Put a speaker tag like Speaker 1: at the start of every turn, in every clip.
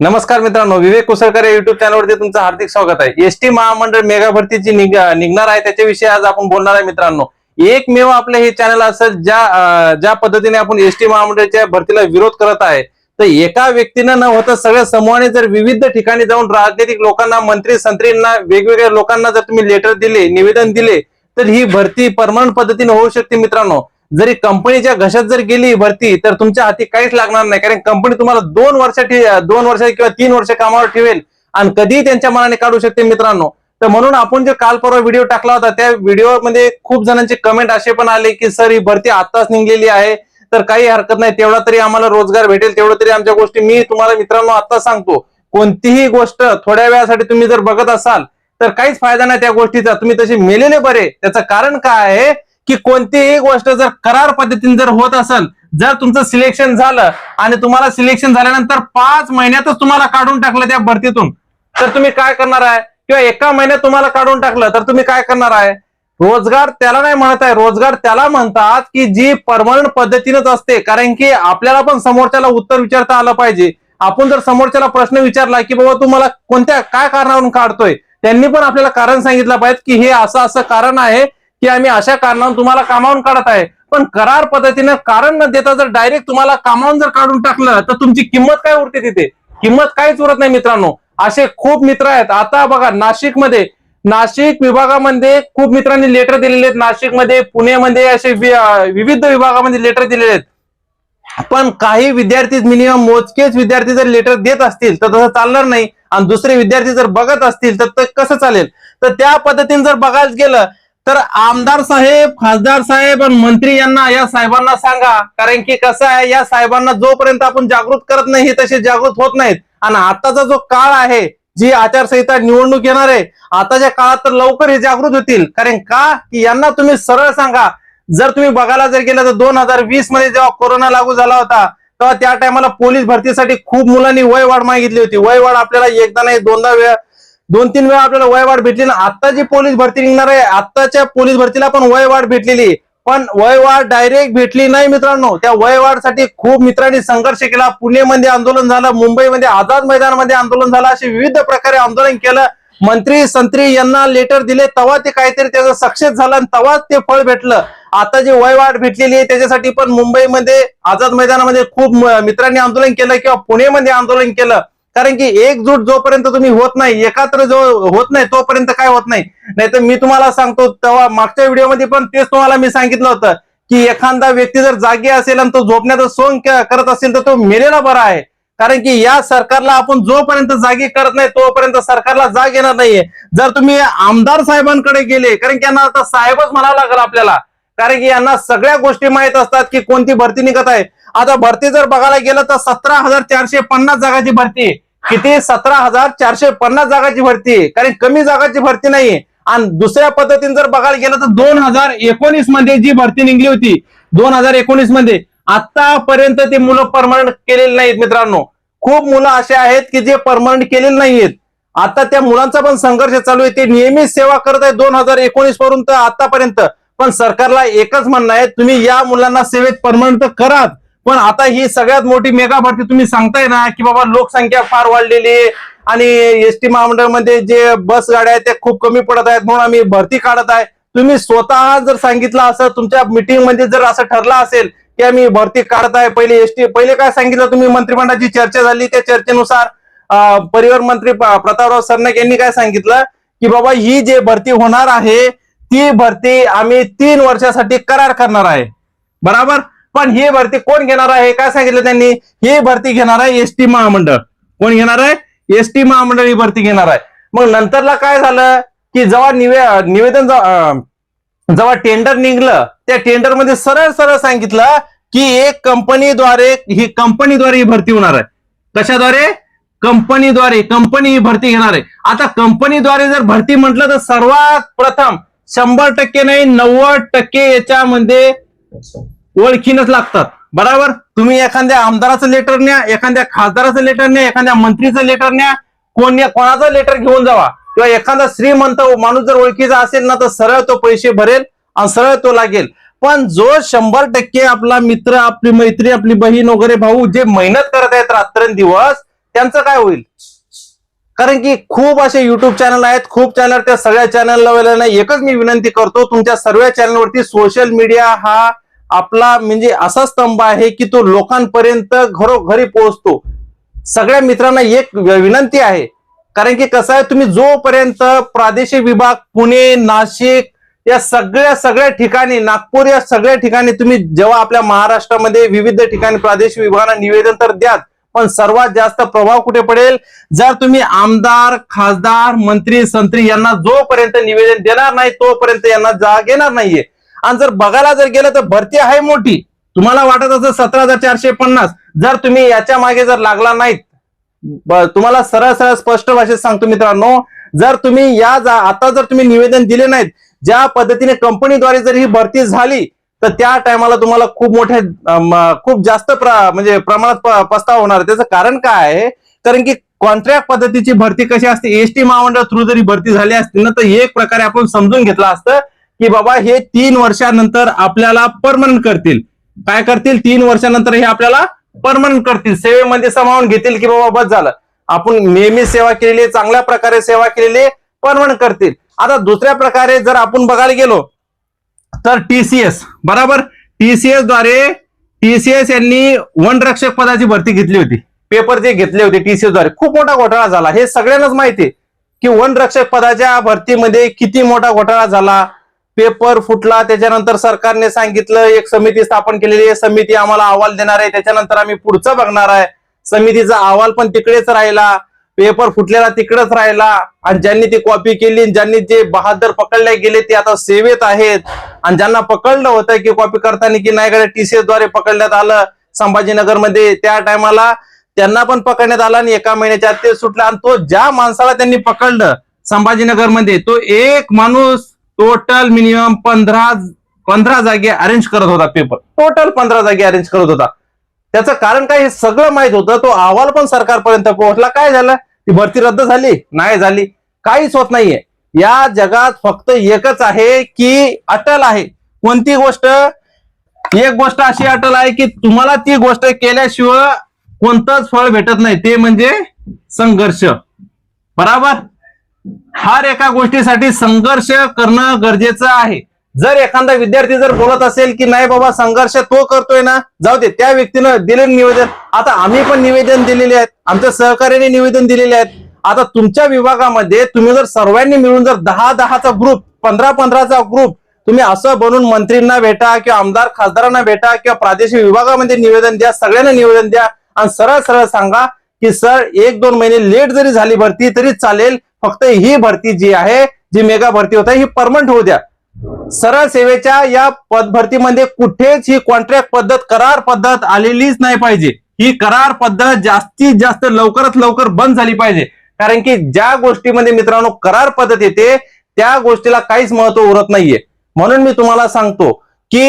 Speaker 1: नमस्कार मित्रांनो विवेक कुसळकर युट्यूब चॅनलवरती तुमचं हार्दिक स्वागत आहे. एसटी महामंडळ मेगा भरतीची निघणार आहे त्याच्याविषयी आज आपण बोलणार आहे मित्रांनो. एकमेव आपलं हे चॅनल असेल ज्या ज्या पद्धतीने आपण एसटी महामंडळच्या भरतीला विरोध करत आहे तर एका व्यक्तीनं न होता सगळ्या समूहाने जर विविध ठिकाणी जाऊन राजनैतिक लोकांना मंत्री संत्रींना वेगवेगळ्या लोकांना जर तुम्ही लेटर दिले निवेदन दिले तर ही भरती परमनंट पद्धतीने होऊ शकते मित्रांनो. जरी कंपनीच्या घशात जर गेली भरती तर तुमच्या हाती काहीच लागणार नाही. कारण कंपनी तुम्हाला दोन वर्ष दोन वर्ष किंवा तीन वर्ष कामावर ठेवेल आणि कधीही त्यांच्या मनाने काढू शकते मित्रांनो. तर म्हणून आपण जे काल परवा व्हिडिओ टाकला होता त्या व्हिडिओमध्ये खूप जणांचे कमेंट असे पण आले की सर ही भरती आताच निघलेली आहे. तर काही हरकत नाही. तेवढा तरी आम्हाला रोजगार भेटेल. तेवढं तरी आमच्या गोष्टी मी तुम्हाला मित्रांनो आता सांगतो. कोणतीही गोष्ट थोड्या वेळासाठी तुम्ही जर बघत असाल तर काहीच फायदा नाही त्या गोष्टीचा. तुम्ही तसे मेलेले बरे. त्याचं कारण काय आहे? की कोणतीही गोष्ट जर करार पद्धतीने जर होत असेल जर तुमचं सिलेक्शन झालं आणि तुम्हाला सिलेक्शन झाल्यानंतर पाच महिन्यातच तुम्हाला काढून टाकलं त्या भरतीतून तर तुम्ही काय करणार आहे? किंवा एका महिन्यात तुम्हाला काढून टाकलं तर तुम्ही काय करणार आहे? रोजगार त्याला नाही म्हणत आहे. रोजगार त्याला म्हणतात की जी परमनंट पद्धतीनंच असते. कारण की आपल्याला पण समोरच्याला उत्तर विचारता आलं पाहिजे. आपण जर समोरच्याला प्रश्न विचारला की बाबा तू मला कोणत्या काय कारणावरून काढतोय? त्यांनी पण आपल्याला कारण सांगितलं पाहिजे की हे असं असं कारण आहे. की आम्ही अशा कारणावरून तुम्हाला कामावून काढत आहे. पण करार पद्धतीनं कारण न देता जर डायरेक्ट तुम्हाला कामावून जर काढून टाकलं तर तुमची किंमत काय उरते तिथे? किंमत काहीच उरत नाही मित्रांनो. असे खूप मित्र आहेत. आता बघा नाशिकमध्ये नाशिक विभागामध्ये खूप मित्रांनी लेटर दिलेले आहेत. नाशिकमध्ये पुण्यामध्ये असे विविध विभागामध्ये लेटर दिलेले आहेत. पण काही विद्यार्थी मिनिमम मोजकेच विद्यार्थी जर लेटर देत असतील तर तसं चालणार नाही. आणि दुसरे विद्यार्थी जर बघत असतील तर ते कसं चालेल? तर त्या पद्धतीने जर बघायला गेलं तर आमदार साहेब खासदार साहेब आणि मंत्री यांना या साहेबांना सांगा. कारण की कसं आहे या साहेबांना जोपर्यंत आपण जागृत करत नाही तसे जागृत होत नाहीत. आणि आताचा जो काळ आहे जी आचारसंहिता निवडणूक येणार आहे आताच्या काळात तर लवकर हे जागृत होतील. कारण का? की यांना तुम्ही सरळ सांगा. जर तुम्ही बघायला जर गेलं तर दोन हजार वीसमध्ये जेव्हा कोरोना लागू झाला होता तेव्हा त्या टायमाला पोलीस भरतीसाठी खूप मुलांनी वय वाढ मागितली होती. वय वाढ आपल्याला एकदा नाही दोनदा वेळा दोन तीन वेळा आपल्याला वय वाढ भेटली ना आता जी पोलीस भरती निघणार आहे आताच्या पोलीस भरतीला पण वय वाढ भेटलेली पण वय वाढ डायरेक्ट भेटली नाही मित्रांनो. त्या वय वाढसाठी खूप मित्रांनी संघर्ष केला पुणेमध्ये आंदोलन झालं मुंबईमध्ये आझाद मैदानामध्ये आंदोलन झालं असे विविध प्रकारे आंदोलन केलं. मंत्री संत्री यांना लेटर दिले तेव्हा ते काहीतरी त्याचं सक्सेस झालं आणि तेव्हाच ते फळ भेटलं. आता जी वय वाढ भेटलेली आहे त्याच्यासाठी पण मुंबईमध्ये आझाद मैदानामध्ये खूप मित्रांनी आंदोलन केलं किंवा पुणेमध्ये आंदोलन केलं. कारण की एकजूट जोपर्यंत तुम्ही होत नाही एकत्र जो होत नाही तोपर्यंत काय होत नाही. नाहीतर मी तुम्हाला सांगतो तेव्हा मागच्या व्हिडिओमध्ये पण तेच तुम्हाला मी सांगितलं होतं की एखादा व्यक्ती जर जागी असेल आणि तो झोपण्याचा सोंग करत असेल तर तो मेलेला बरा आहे. कारण की या सरकारला आपण जोपर्यंत जागी करत नाही तोपर्यंत सरकारला जाग येणार नाहीये. जर तुम्ही आमदार साहेबांकडे गेले कारण की यांना आता साहेबच म्हणावं लागेल आपल्याला. कारण की यांना सगळ्या गोष्टी माहीत असतात की कोणती भरती निघत आहे. आता भरती जर बघायला गेलं तर सतरा हजार चारशे पन्नास जागाची भरती आहे. किती? सतरा हजार चारशे पन्नास जागाची भरती. आहे कारण कमी जागाची भरती नाहीये आणि दुसऱ्या पद्धतीने जर बघायला गेलं तर दोन हजार एकोणीसमध्ये जी भरती निघली होती दोन हजार एकोणीसमध्ये आतापर्यंत ते मुलं परमनंट केलेली नाहीत मित्रांनो. खूप मुलं असे आहेत की जे परमनंट केलेले नाहीयेत आता त्या मुलांचा पण संघर्ष चालू आहे. ते नियमित सेवा करत आहे दोन हजार एकोणीस पर्यंत आतापर्यंत. पण सरकारला एकच म्हणणं आहे तुम्ही या मुलांना सेवेत परमनंट करात. पण आता ही सगळ्यात मोठी मेगा भरती तुम्ही सांगताय ना की बाबा लोकसंख्या फार वाढलेली आहे आणि एसटी महामंडळमध्ये जे बस गाड्या आहेत त्या खूप कमी पडत आहेत म्हणून आम्ही भरती काढत आहे. तुम्ही स्वतः जर सांगितलं असं तुमच्या मिटिंगमध्ये जर असं ठरलं असेल की आम्ही भरती काढत आहे पहिले एसटी पहिले काय सांगितलं तुम्ही? मंत्रिमंडळाची चर्चा झाली त्या चर्चेनुसार परिवहन मंत्री प्रतापराव सरनाईक यांनी काय सांगितलं की बाबा ही जे भरती होणार आहे ती भरती आम्ही तीन वर्षासाठी करार करणार आहे. बराबर? पण ही भरती कोण घेणार आहे? काय सांगितलं त्यांनी? ही भरती घेणार आहे एसटी महामंडळ. कोण घेणार आहे? एसटी महामंडळ ही भरती घेणार आहे. मग नंतरला काय झालं? की जेव्हा निवे निवेदन जेव्हा, टेंडर निघलं त्या टेंडरमध्ये सरळ सरळ सांगितलं की एक कंपनीद्वारे ही कंपनीद्वारे ही भरती होणार आहे. कशाद्वारे? कंपनीद्वारे कंपनी ही भरती घेणार आहे. आता कंपनीद्वारे जर भरती म्हटलं तर सर्वात प्रथम शंभर टक्के नाही नव्वद टक्के याच्यामध्ये ओळखीनच लागतात. बरोबर? तुम्ही एखाद्या आमदाराचं लेटर न्या एखाद्या खासदाराचं लेटर न्या एखाद्या मंत्रीचं लेटर न्या कोण कोणाचं लेटर घेऊन जावा. किंवा एखादा श्रीमंत माणूस जर ओळखीचा असेल ना तर सरळ तो पैसे भरेल आणि सरळ तो लागेल. पण जो शंभर टक्के आपला मित्र आपली मैत्री आपली बहीण वगैरे भाऊ जे मेहनत करत आहेत रात्रंदिवस त्यांचं काय होईल? कारण की खूप असे युट्यूब चॅनल आहेत खूप चॅनल त्या सगळ्या चॅनलला नाही एकच मी विनंती करतो तुमच्या सर्व चॅनलवरती सोशल मीडिया हा आपला म्हणजे असा स्तंभ आहे की तो लोकांपर्यंत घरोघरी पोहोचतो. सगळ्या मित्रांना एक विनंती आहे. कारण की कसं आहे तुम्ही जोपर्यंत प्रादेशिक विभाग पुणे नाशिक या सगळ्या सगळ्या ठिकाणी नागपूर या सगळ्या ठिकाणी तुम्ही जेव्हा आपल्या महाराष्ट्रामध्ये विविध ठिकाणी प्रादेशिक विभागांना निवेदन तर द्याच पण सर्वात जास्त प्रभाव कुठे पडेल? जर तुम्ही आमदार खासदार मंत्री संत्री यांना जोपर्यंत निवेदन देणार नाही तोपर्यंत यांना जाग येणार नाहीये. आणि जर बघायला जर गेलं तर भरती आहे मोठी. तुम्हाला वाटत असं सतरा हजार चारशे पन्नास. जर तुम्ही याच्या मागे जर लागला नाहीत तुम्हाला सरळ सरळ स्पष्ट भाषेत सांगतो मित्रांनो जर तुम्ही या जा- आता जर तुम्ही निवेदन दिले नाहीत ज्या पद्धतीने कंपनीद्वारे जर ही भरती झाली तर त्या टायमाला तुम्हाला खूप मोठ्या खूप जास्त म्हणजे प्रमाणात पस्ताव होणार. त्याचं कारण काय आहे? कारण की कॉन्ट्रॅक्ट पद्धतीची भरती कशी असते? एसटी महामंडळ थ्रू जरी भरती झाली असती ना तर एक प्रकारे आपण समजून घेतलं असतं. की बाबा हे तीन वर्षानंतर आपल्याला परमनंट करतील. काय करतील? तीन वर्षानंतर हे आपल्याला परमनंट करतील. सेवेमध्ये समावून घेतील की बाबा बस झालं. आपण नेहमी सेवा केलेली चांगल्या प्रकारे सेवा केलेली परमनंट करतील. आता दुसऱ्या प्रकारे जर आपण बघायला गेलो तर टीसीएस बरोबर? टीसीएसद्वारे टीसीएस यांनी वनरक्षक पदाची भरती घेतली होती. पेपर जे घेतले होते टीसीएसद्वारे. खूप मोठा घोटाळा झाला. हे सगळ्यांनाच माहिती आहे की वनरक्षक पदाच्या भरतीमध्ये किती मोठा घोटाळा झाला. पेपर फुटला त्याच्यानंतर सरकारने सांगितलं एक समिती स्थापन केलेली आहे. समिती आम्हाला अहवाल देणार आहे. त्याच्यानंतर आम्ही पुढचं बघणार आहे. समितीचा अहवाल पण तिकडेच राहिला. पेपर फुटलेला तिकडेच राहिला. आणि ज्यांनी ती कॉपी केली आणि ज्यांनी जे बहादर पकडले गेले ते आता सेवेत आहेत. आणि ज्यांना पकडलं होतं की कॉपी करताना की नाही कडे टीसीएसद्वारे पकडण्यात आलं संभाजीनगरमध्ये त्या टायमाला त्यांना पण पकडण्यात आलं आणि एका महिन्याच्या आत ते सुटलं. आणि तो ज्या माणसाला त्यांनी पकडलं संभाजीनगरमध्ये तो एक माणूस टोटल मिनिमम पंधरा पंधरा जागे अरेंज करत होता पेपर टोटल पंधरा जागे अरेंज करत होता. त्याचं कारण काय? हे सगळं माहीत होतं. तो अहवाल पण सरकारपर्यंत पोहोचला. काय झालं? ती भरती रद्द झाली? नाही झाली. काहीच होत नाहीये. या जगात फक्त एकच आहे की अटल आहे. कोणती गोष्ट? एक गोष्ट अशी अटल आहे की तुम्हाला ती गोष्ट केल्याशिवाय कोणतंच फळ भेटत नाही. ते म्हणजे संघर्ष. बराबर? हर एका गोष्टीसाठी संघर्ष करणं गरजेचं आहे. जर एखादा विद्यार्थी जर बोलत असेल की नाही बाबा संघर्ष तो करतोय ना जाऊ दे त्या व्यक्तीनं दिलेलं निवेदन. आता आम्ही पण निवेदन दिलेले आहेत. आमच्या सहकार्याने निवेदन दिलेले आहेत. आता तुमच्या विभागामध्ये तुम्ही जर सर्वांनी मिळून जर दहा दहाचा ग्रुप पंधरा पंधराचा ग्रुप तुम्ही असं बनून मंत्रींना भेटा किंवा आमदार खासदारांना भेटा किंवा प्रादेशिक विभागामध्ये निवेदन द्या सगळ्यांना निवेदन द्या आणि सरळ सरळ सांगा की सर एक दोन महिने लेट जरी झाली भरती तरी चालेल फक्त ही भरती जी आहे जी मेगा भरती होत आहे ही परमनंट होऊ द्या. सरळ सेवेच्या या पद भरतीमध्ये कुठेच ही कॉन्ट्रॅक्ट पद्धत करार पद्धत आलेलीच नाही पाहिजे. ही करार पद्धत जास्तीत जास्त लवकरात लवकर बंद झाली पाहिजे. कारण की ज्या गोष्टीमध्ये मित्रांनो करार पद्धत येते त्या गोष्टीला काहीच महत्त्व उरत नाहीये. म्हणून मी तुम्हाला सांगतो की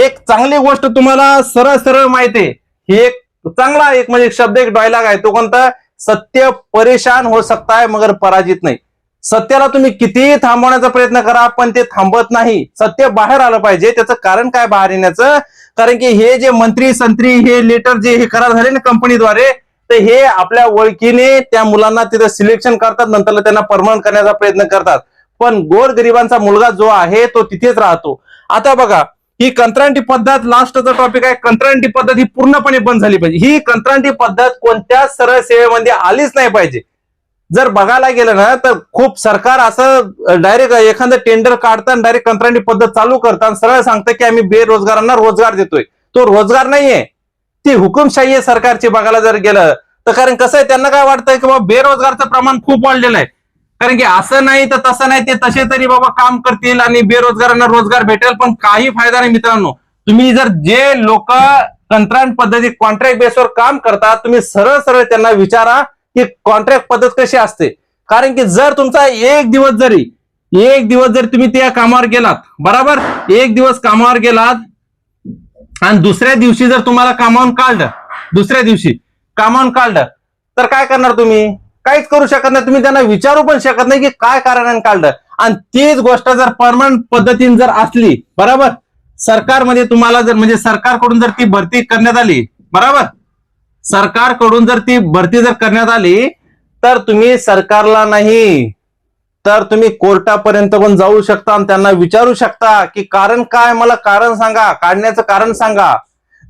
Speaker 1: एक चांगली गोष्ट तुम्हाला सरळ सरळ माहिती आहे. ही एक चांगला एक म्हणजे शब्द एक डायलॉग आहे. तो कोणता? सत्य परेशान हो सकता है मगर पराजित नाही. सत्याला तुम्ही कितीही थांबवण्याचा प्रयत्न करा पण ते थांबत नाही. सत्य बाहेर आलं पाहिजे. त्याचं कारण काय बाहेर येण्याचं? कारण की हे जे मंत्री संत्री हे लेटर जे हे करार झाले ना कंपनीद्वारे तर हे आपल्या ओळखीने त्या मुलांना तिथं सिलेक्शन करतात नंतर त्यांना परमनंट करण्याचा प्रयत्न करतात. पण गोरगरिबांचा मुलगा जो आहे तो तिथेच राहतो. आता बघा ही कंत्राटी पद्धत लास्टचा टॉपिक आहे. कंत्राटी पद्धत ही पूर्णपणे बंद झाली पाहिजे. ही कंत्राटी पद्धत कोणत्याच सरळ सेवेमध्ये आलीच नाही पाहिजे. जर बघायला गेलं ना तर खूप सरकार असं डायरेक्ट एखादं टेंडर काढताना डायरेक्ट कंत्राटी पद्धत चालू करतात सरळ सांगतं की आम्ही बेरोजगारांना रोजगार देतोय. तो रोजगार नाहीये. ती हुकुमशाही आहे सरकारची बघायला जर गेलं तर कारण कसं आहे त्यांना काय वाटतंय की बाबा बेरोजगारचं प्रमाण खूप वाढलेलं आहे. कारण की असं नाही तर तसं नाही ते तसे तरी बाबा काम करतील आणि बेरोजगारांना रोजगार भेटेल पण काही फायदा नाही मित्रांनो. तुम्ही जर जे लोक कंत्राट पद्धती कॉन्ट्रॅक्ट बेसवर काम करतात तुम्ही सरळ सरळ त्यांना विचारा की कॉन्ट्रॅक्ट पद्धत कशी असते. कारण की जर तुमचा एक दिवस जरी एक दिवस जर तुम्ही त्या कामावर गेलात बरोबर? एक दिवस कामावर गेलात आणि दुसऱ्या दिवशी जर तुम्हाला कामावून काढलं दुसऱ्या दिवशी कामावून काढलं तर काय करणार तुम्ही? काहीच करू शकत नाही. तुम्ही त्यांना विचारू पण शकत नाही की काय कारणाने काढलं आणि तीच गोष्ट जर परमनंट पद्धतीने जर असली बरोबर? सरकारमध्ये तुम्हाला जर म्हणजे सरकारकडून जर ती भरती करण्यात आली बरोबर? सरकारकडून जर ती भरती जर करण्यात आली तर तुम्ही सरकारला नाही तर तुम्ही कोर्टापर्यंत पण जाऊ शकता आणि त्यांना विचारू शकता की कारण काय मला कारण सांगा काढण्याचं कारण सांगा.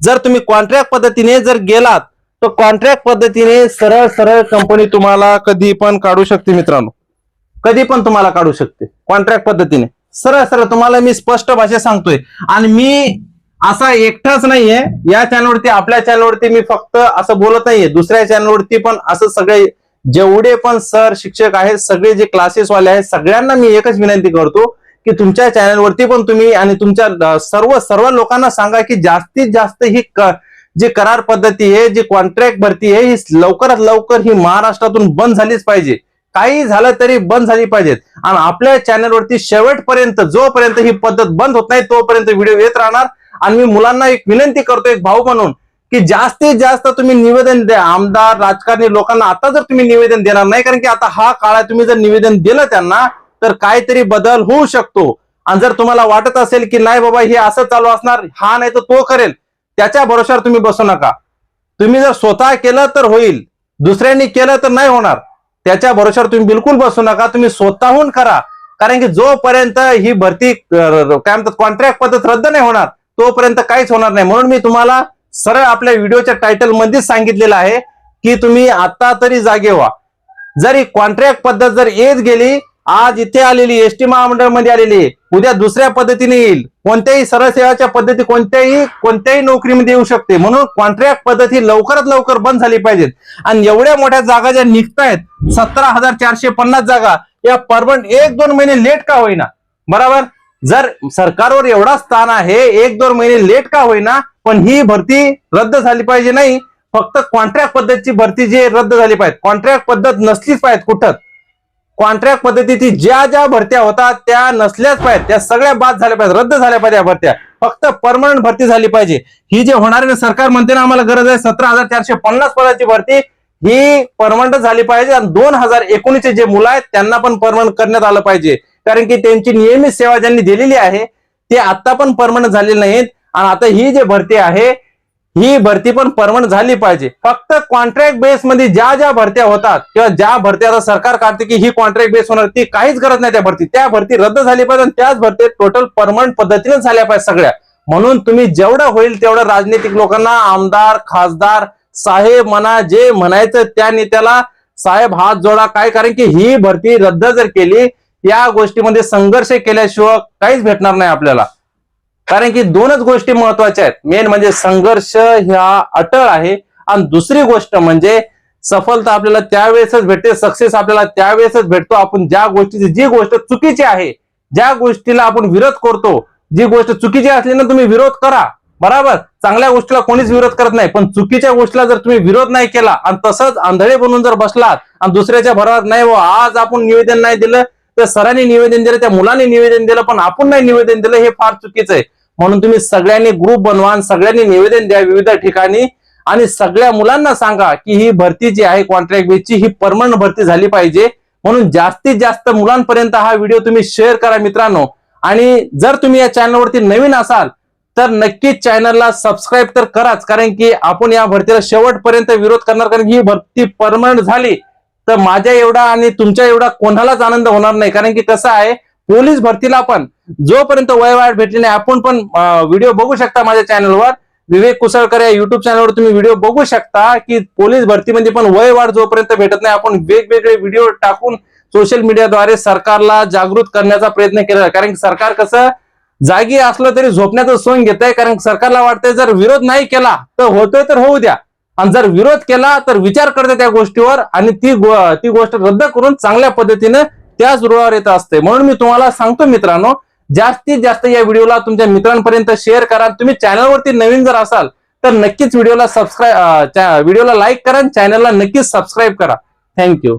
Speaker 1: जर तुम्ही कॉन्ट्रॅक्ट पद्धतीने जर गेलात तर कॉन्ट्रॅक्ट पद्धतीने सरळ सरळ कंपनी तुम्हाला कधी पण काढू शकते मित्रांनो. कधी पण तुम्हाला काढू शकते. कॉन्ट्रॅक्ट पद्धतीने. सरळ सरळ तुम्हाला मी स्पष्ट भाषेत सांगतोय. आणि मी असा एकटाच नाहीये. या चॅनलवरती आपल्या चॅनलवरती मी फक्त असं बोलत नाहीये. दुसऱ्या चॅनलवरती पण असं सगळे जेवढे पण सर शिक्षक आहेत सगळे जे क्लासेस वाले आहेत सगळ्यांना मी एकच विनंती करतो की तुमच्या चॅनलवरती पण तुम्ही आणि तुमच्या सर्व सर्व लोकांना सांगा की जास्तीत जास्त ही जी करार पद्धती आहे जी कॉन्ट्रॅक्ट भरती आहे ही लवकरात लवकर ही महाराष्ट्रातून बंद झालीच पाहिजे. काही झालं तरी बंद झाली पाहिजेत. आणि आपल्या चॅनलवरती शेवटपर्यंत जोपर्यंत ही पद्धत बंद होत नाही तोपर्यंत व्हिडिओ येत राहणार. आणि मी मुलांना एक विनंती करतो एक भाऊ म्हणून की जास्तीत जास्त तुम्ही निवेदन द्या. आमदार राजकारणी लोकांना आता जर तुम्ही निवेदन देणार नाही कारण की आता हा काळ आहे, तुम्ही जर निवेदन दिलं त्यांना तर काहीतरी बदल होऊ शकतो. आणि जर तुम्हाला वाटत असेल की नाही बाबा हे असं चालू असणार हा नाही तर तो करेल. त्याच्या भरोशावर तुम्ही बसू नका. तुम्ही जर स्वतः केलं तर होईल दुसऱ्यांनी केलं तर नाही होणार. त्याच्या भरोशावर तुम्ही बिलकुल बसू नका तुम्ही स्वतःहून करा. कारण की जोपर्यंत ही भरती काय म्हणतात कॉन्ट्रॅक्ट पद्धत रद्द नाही होणार तोपर्यंत काहीच होणार नाही. म्हणून मी तुम्हाला सरळ आपल्या व्हिडिओच्या टायटल मध्येच सांगितलेलं आहे की तुम्ही आता तरी जागे व्हा. जर ही कॉन्ट्रॅक्ट पद्धत जर येत गेली आज इथे आलेली एस टी महामंडळमध्ये आलेली आहे, उद्या दुसऱ्या पद्धतीने येईल. कोणत्याही सरळ सेवाच्या पद्धती कोणत्याही कोणत्याही नोकरीमध्ये येऊ शकते. म्हणून कॉन्ट्रॅक्ट पद्धती लवकरात लवकर बंद झाली पाहिजेत. आणि एवढ्या मोठ्या जागा ज्या निघतायत सतरा हजार चारशे पन्नास जागा या परमनंट एक दोन महिने लेट का होईना? बरोबर? जर सरकारवर एवढा स्थान आहे एक दोन महिने लेट का होईना पण ही भरती रद्द झाली पाहिजे नाही. फक्त कॉन्ट्रॅक्ट पद्धतीची भरती जी रद्द झाली पाहिजे. कॉन्ट्रॅक्ट पद्धत नसलीच पाहिजे कुठं? कॉन्ट्रॅक्ट पद्धतीची ज्या ज्या भरत्या होतात त्या नसल्याच पाहिजेत. त्या सगळ्या बाद झाल्या पाहिजेत रद्द झाल्या पाहिजे या भरत्या. फक्त परमनंट भरती झाली पाहिजे. ही जे होणार आहे सरकार म्हणते ना आम्हाला गरज आहे सतरा हजार चारशे पन्नास पदाची भरती. ही परमनंट झाली पाहिजे आणि दोन हजार एकोणीसचे जे मुलं आहेत त्यांना पण परमनंट करण्यात आलं पाहिजे. कारण की त्यांची नियमित सेवा ज्यांनी दिलेली आहे ते आता पण परमनंट झालेली नाहीत. आणि आता ही जे भरती आहे ही भरती पण परमनंट झाली पाहिजे. फक्त कॉन्ट्रॅक्ट बेस मध्ये ज्या ज्या भरत्या होतात किंवा ज्या भरत्या आता सरकार काढते की ही कॉन्ट्रॅक्ट बेस होणार ती काहीच गरज नाही त्या भरती. त्या भरती रद्द झाली पाहिजे आणि त्याच भरती टोटल परमनंट पद्धतीने झाल्या पाहिजे सगळ्या. म्हणून तुम्ही जेवढं होईल तेवढं राजनीतिक लोकांना आमदार खासदार साहेब म्हणा जे म्हणायचं त्या नेत्याला साहेब हात जोडा. काय? कारण की ही भरती रद्द जर केली या गोष्टीमध्ये संघर्ष केल्याशिवाय काहीच भेटणार नाही आपल्याला. कारण की दोनच गोष्टी महत्त्वाच्या आहेत. मेन म्हणजे संघर्ष ह्या अटळ आहे आणि दुसरी गोष्ट म्हणजे सफलता आपल्याला त्यावेळेसच भेटते सक्सेस आपल्याला त्यावेळेसच भेटतो. आपण ज्या गोष्टीची जी गोष्ट चुकीची आहे ज्या गोष्टीला आपण विरोध करतो जी गोष्ट चुकीची असली ना तुम्ही विरोध करा. बरोबर? चांगल्या गोष्टीला कोणीच विरोध करत नाही. पण चुकीच्या गोष्टीला जर तुम्ही विरोध नाही केला आणि तसंच आंधळे बनून जर बसलात आणि दुसऱ्याच्या भरात नाही व आज आपण निवेदन नाही दिलं तर सरांनी निवेदन दिलं त्या मुलांनी निवेदन दिलं पण आपण नाही निवेदन दिलं हे फार चुकीचं आहे. म्हणून तुम्ही सगळ्यांनी ग्रुप बनवा आणि सगळ्यांनी निवेदन द्या विविध ठिकाणी. आणि सगळ्या मुलांना सांगा की ही भरती जी आहे कॉन्ट्रॅक्ट बेसची ही परमनंट भरती झाली पाहिजे. म्हणून जास्तीत जास्त मुलांपर्यंत हा व्हिडिओ तुम्ही शेअर करा मित्रांनो. आणि जर तुम्ही या चॅनलवरती नवीन असाल तर नक्कीच चॅनलला सबस्क्राईब तर कराच. कारण की आपण या भरतीला शेवटपर्यंत विरोध करणार. कारण की ही भरती परमनंट झाली तर माझ्या एवढा आणि तुमच्या एवढा कोणालाच आनंद होणार नाही. कारण की कसं आहे पोलीस भरतीला पण जोपर्यंत वयवाढ भेटली नाही आपण पण व्हिडिओ बघू शकता माझ्या चॅनलवर विवेक कुसळकर या युट्यूब चॅनलवर तुम्ही व्हिडिओ बघू शकता की पोलीस भरतीमध्ये पण वयवाढ जोपर्यंत भेटत नाही आपण वेगवेगळे व्हिडिओ टाकून सोशल मीडियाद्वारे सरकारला जागृत करण्याचा प्रयत्न केला. कारण की सरकार कसं जागी असलं तरी झोपण्याचं सोंग घेत आहे कारण सरकारला वाटतंय जर विरोध नाही केला तर होतोय तर होऊ द्या. आणि जर विरोध केला तर विचार करते त्या गोष्टीवर आणि ती गो- ती गोष्ट रद्द करून चांगल्या पद्धतीनं त्याच रुळावर येत असते. म्हणून मी तुम्हाला सांगतो मित्रांनो जास्तीत जास्त या व्हिडिओला तुमच्या मित्रांपर्यंत शेअर करा. तुम्ही चॅनलवरती नवीन जर असाल तर नक्कीच व्हिडिओला सबस्क्राईब व्हिडिओला लाईक करा चॅनलला नक्कीच सबस्क्राईब करा. थँक्यू